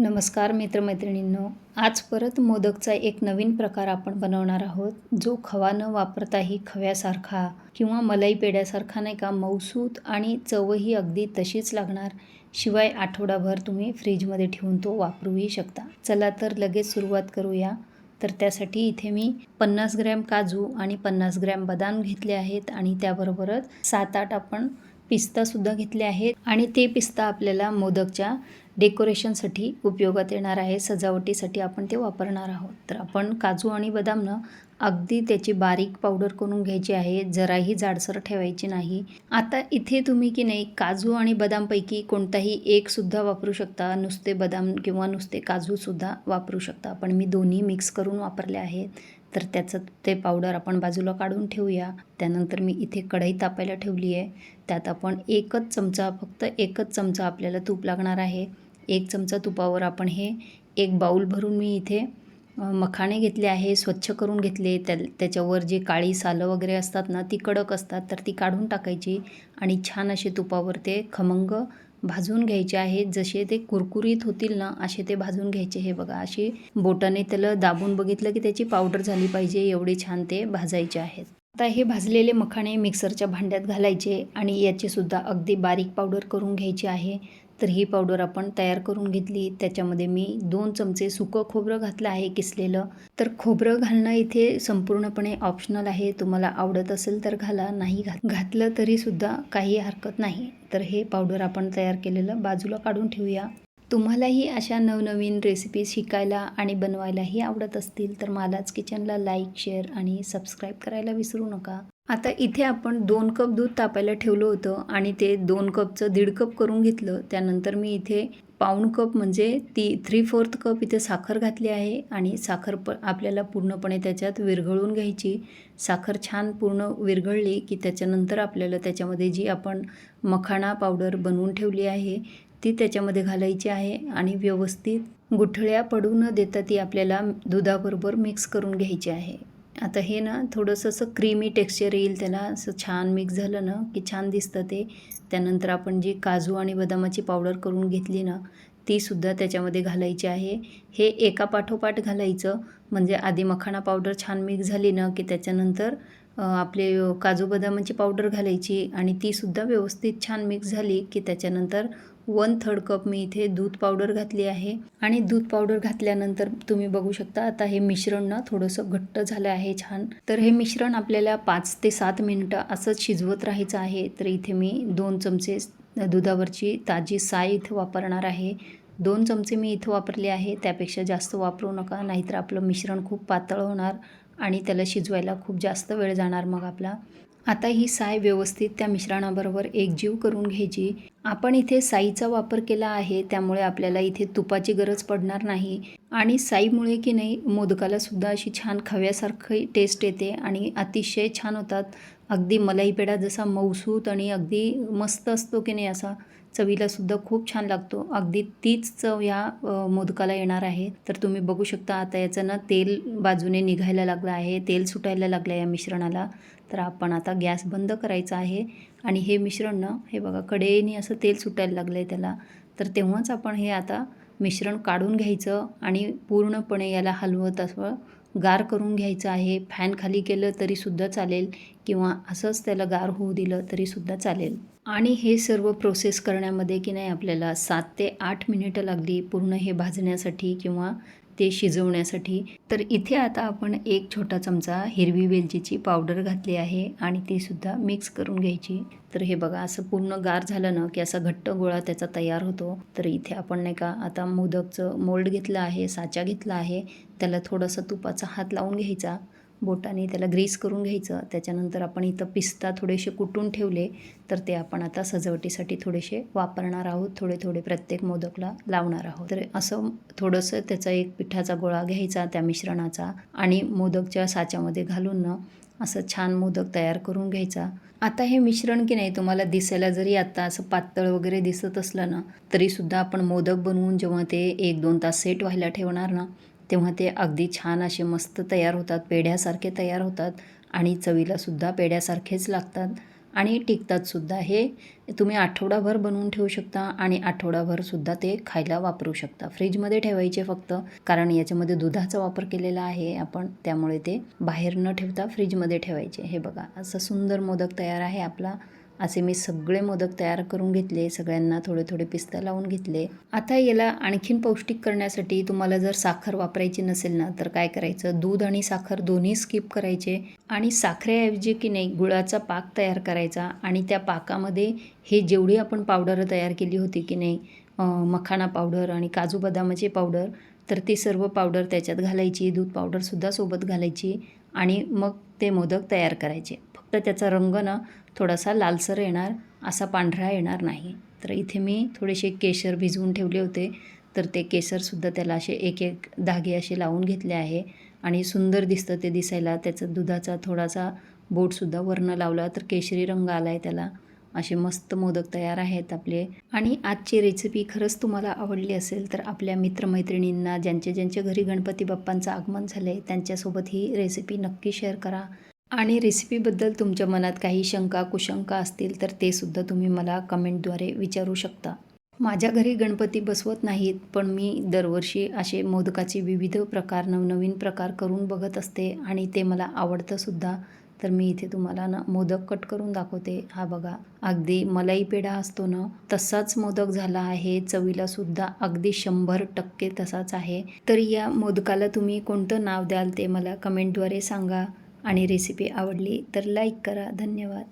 नमस्कार मित्रमैत्रिणींनो आज परत मोदकचा एक नवीन प्रकार आपण बनवणार आहोत जो खवा न वापरताही खव्यासारखा किंवा मलाई पेड्यासारखा नाही का मौसूत आणि चवही अगदी तशीच लागणार. शिवाय आठवडाभर तुम्ही फ्रीजमध्ये ठेवून तो वापरूही शकता. चला तर लगेच सुरुवात करूया. तर त्यासाठी इथे मी पन्नास ग्रॅम काजू आणि पन्नास ग्रॅम बदाम घेतले आहेत आणि त्याबरोबरच सात आठ आपण पिस्तासुद्धा घेतले आहेत. आणि ते पिस्ता आपल्याला मोदकच्या डेकोरेशनसाठी उपयोगात येणार आहे सजावटीसाठी आपण ते वापरणार आहोत. तर आपण काजू आणि बदामनं अगदी त्याची बारीक पावडर करून घ्यायची आहे जराही जाडसर ठेवायची नाही. आता इथे तुम्ही की नाही काजू आणि बदामपैकी कोणताही एकसुद्धा वापरू शकता नुसते बदाम किंवा नुसते काजूसुद्धा वापरू शकता. पण मी दोन्ही मिक्स करून वापरले आहेत. तर त्याचं ते पावडर आपण बाजूला काढून ठेवूया. त्यानंतर मी इथे कढई तापायला ठेवली आहे. त्यात आपण एकच चमचा फक्त एकच चमचा आपल्याला तूप लागणार आहे. एक चमचा तुपावर आपण हे एक बाऊल भरून मी इथे मखाणे घेतले आहे स्वच्छ करून घेतले. त्या त्याच्यावर जे काळी सालं वगैरे असतात ना ती कडक असतात तर ती काढून टाकायची आणि छान असे तुपावर ते खमंग भाजून घ्यायचे आहेत. जसे ते कुरकुरीत होतील ना असे ते भाजून घ्यायचे. हे बघा अशी बोटाने त्याला दाबून बघितलं की त्याची पावडर झाली पाहिजे एवढे छान ते भाजायचे आहेत. आता हे भाजलेले मखाणे मिक्सरच्या भांड्यात घालायचे आणि याचीसुद्धा अगदी बारीक पावडर करून घ्यायची आहे. तर ही पावडर आपण तयार करून घेतली. त्याच्यामध्ये मी दोन चमचे सुकं खोबरं घातलं आहे किसलेलं. तर खोबरं घालणं इथे संपूर्णपणे ऑप्शनल आहे. तुम्हाला आवडत असेल तर घाला नाही घात घातलं तरीसुद्धा काही हरकत नाही. तर हे पावडर आपण तयार केलेलं बाजूला काढून ठेवूया. तुम्हालाही अशा नवनवीन रेसिपी शिकायला आणि बनवायलाही आवडत असतील तर मालाच किचनला लाईक शेअर आणि सबस्क्राईब करायला विसरू नका. आता इथे आपण दोन कप दूध तापायला ठेवलं होतं आणि ते दोन कपचं दीड कप करून घेतलं. त्यानंतर मी इथे पाऊण कप म्हणजे ती थ्री फोर्थ कप इथे साखर घातली आहे आणि साखर प आपल्याला पूर्णपणे त्याच्यात विरघळून घ्यायची. साखर छान पूर्ण विरघळली की त्याच्यानंतर आपल्याला त्याच्यामध्ये जी आपण मखाणा पावडर बनवून ठेवली आहे ती त्याच्यामध्ये घालायची आहे आणि व्यवस्थित गुठळ्या पडू न देता ती आपल्याला दुधाबरोबर मिक्स करून घ्यायची आहे. आता हे ना थोडंसं असं क्रीमी टेक्स्चर येईल त्याला असं छान मिक्स झालं ना की छान दिसतं ते. त्यानंतर आपण जी काजू आणि बदामाची पावडर करून घेतली ना तीसुद्धा त्याच्यामध्ये घालायची आहे. हे एका पाठोपाठ घालायचं म्हणजे आधी मखाणा पावडर छान मिक्स झाली ना की त्याच्यानंतर आपले काजू बदामाची पावडर घालायची आणि तीसुद्धा व्यवस्थित छान मिक्स झाली की त्याच्यानंतर वन थर्ड कप मी इथे दूध पावडर घातली आहे. आणि दूध पावडर घातल्यानंतर तुम्ही बघू शकता आता हे मिश्रण ना थोडंसं घट्ट झालं आहे छान. तर हे मिश्रण आपल्याला पाच ते सात मिनटं असंच शिजवत राहायचं आहे. तर इथे मी दोन चमचे दुधावरची ताजी साय इथं वापरणार आहे. दोन चमचे मी इथं वापरले आहे. त्यापेक्षा जास्त वापरू नका नाहीतर आपलं मिश्रण खूप पातळ होणार. आणि त्याला शिजवायला खूप जास्त वेळ जाणार मग आपला. आता ही साय व्यवस्थित त्या मिश्रणाबरोबर एकजीव करून घ्यायची. आपण इथे साईचा वापर केला आहे त्यामुळे आपल्याला इथे तुपाची गरज पडणार नाही. आणि साईमुळे की नाही मोदकाला सुद्धा अशी छान खव्यासारखी टेस्ट येते आणि अतिशय छान होतात. अगदी मलाई पेढा जसा मऊसूत आणि अगदी मस्त असतो की नाही असा चवीला सुद्धा खूप छान लागतो. अगदी तीच चव या मोदकाला येणार आहे. तर तुम्ही बघू शकता आता याचं ना तेल बाजूने निघायला लागलं आहे. तेल सुटायला लागलं आहे या मिश्रणाला. तर आपण आता गॅस बंद करायचा आहे. आणि हे मिश्रण ना हे बघा कडेने असं तेल सुटायला लागलं आहे त्याला. तर तेव्हाच आपण हे आता मिश्रण काढून घ्यायचं आणि पूर्णपणे याला हलवत असं गार करून घ्यायचं आहे. फॅन खाली केलं तरीसुद्धा चालेल किंवा असंच त्याला गार होऊ दिलं तरीसुद्धा चालेल. आणि हे सर्व प्रोसेस करण्यामध्ये की नाही आपल्याला सात ते आठ मिनिटं लागली पूर्ण हे भाजण्यासाठी किंवा ते शिजवण्यासाठी. तर इथे आता आपण एक छोटा चमचा हिरवी वेलचीची पावडर घातली आहे आणि तीसुद्धा मिक्स करून घ्यायची. तर हे बघा असं पूर्ण गार झालं ना की असा घट्ट गोळा त्याचा तयार होतो. तर इथे आपण नाही का आता मोदकचं मोल्ड घेतलं आहे साचा घेतला आहे. त्याला थोडासा तुपाचा हात लावून घ्यायचा. बोटाने त्याला ग्रीस करून घ्यायचं. त्याच्यानंतर आपण इथं पिस्ता थोडेसे कुटून ठेवले तर ते आपण आता सजावटीसाठी थोडेसे वापरणार आहोत. थोडे थोडे प्रत्येक मोदकला लावणार आहोत. तर असं थोडंसं त्याचा एक पिठाचा गोळा घ्यायचा त्या मिश्रणाचा आणि मोदकच्या साच्यामध्ये घालून ना असं छान मोदक तयार करून घ्यायचा. आता हे मिश्रण की नाही तुम्हाला दिसायला जरी आता असं पातळ वगैरे दिसत असलं ना तरीसुद्धा आपण मोदक बनवून जेव्हा ते एक दोन तास सेट व्हायला ठेवणार ना तेव्हा ते अगदी छान असे मस्त तयार होतात पेढ्यासारखे तयार होतात आणि चवीलासुद्धा पेढ्यासारखेच लागतात आणि टिकतातसुद्धा हे तुम्ही आठवडाभर बनवून ठेवू शकता आणि आठवडाभरसुद्धा ते खायला वापरू शकता. फ्रीजमध्ये ठेवायचे फक्त कारण याच्यामध्ये दुधाचा वापर केलेला आहे आपण त्यामुळे ते बाहेर न ठेवता फ्रीजमध्ये ठेवायचे. हे बघा असं सुंदर मोदक तयार आहे आपला. असे मी सगळे मोदक तयार करून घेतले सगळ्यांना थोडे थोडे पिस्ता लावून घेतले. आता याला आणखीन पौष्टिक करण्यासाठी तुम्हाला जर साखर वापरायची नसेल ना तर काय करायचं? दूध आणि साखर दोन्ही स्किप करायचे आणि साखरेऐवजी की नाही गुळाचा पाक तयार करायचा आणि त्या पाकामध्ये हे जेवढी आपण पावडर तयार केली होती की नाही मखाना पावडर आणि काजू बदामाची पावडर तर ती सर्व पावडर त्याच्यात घालायची दूध पावडरसुद्धा सोबत घालायची आणि मग ते मोदक तयार करायचे. फक्त त्याचा रंग ना थोडासा लालसर येणार असा पांढरा येणार नाही. तर इथे मी थोडेसे केशर भिजवून ठेवले होते. तर ते केसरसुद्धा त्याला असे एक एक धागे असे लावून घेतले आहे. आणि सुंदर दिसतं ते दिसायला. त्याचं दुधाचा थोडासा बोटसुद्धा वर्ण लावला. तर केशरी रंग आला आहे त्याला. असे मस्त मोदक तयार आहेत आपले. आणि आजची रेसिपी खरंच तुम्हाला आवडली असेल तर आपल्या मित्रमैत्रिणींना ज्यांच्या ज्यांच्या घरी गणपती बाप्पांचं आगमन झालं आहे त्यांच्यासोबत ही रेसिपी नक्की शेअर करा. आणि रेसिपीबद्दल तुमच्या मनात काही शंका कुशंका असतील तर ते सुद्धा तुम्ही मला कमेंटद्वारे विचारू शकता. माझ्या घरी गणपती बसवत नाहीत पण मी दरवर्षी असे मोदकाचे विविध प्रकार नवनवीन प्रकार करून बघत असते आणि ते मला आवडतं सुद्धा. तर मी इथे तुम्हाला ना मोदक कट करून दाखवते. हा बघा अगदी मलाई पेढा असतो ना तसाच मोदक झाला आहे. चवीला सुद्धा अगदी शंभर टक्के तसाच आहे. तर या मोदकाला तुम्ही कोणतं नाव द्याल ते मला कमेंटद्वारे सांगा. आणि रेसिपी आवडली तर लाईक करा. धन्यवाद.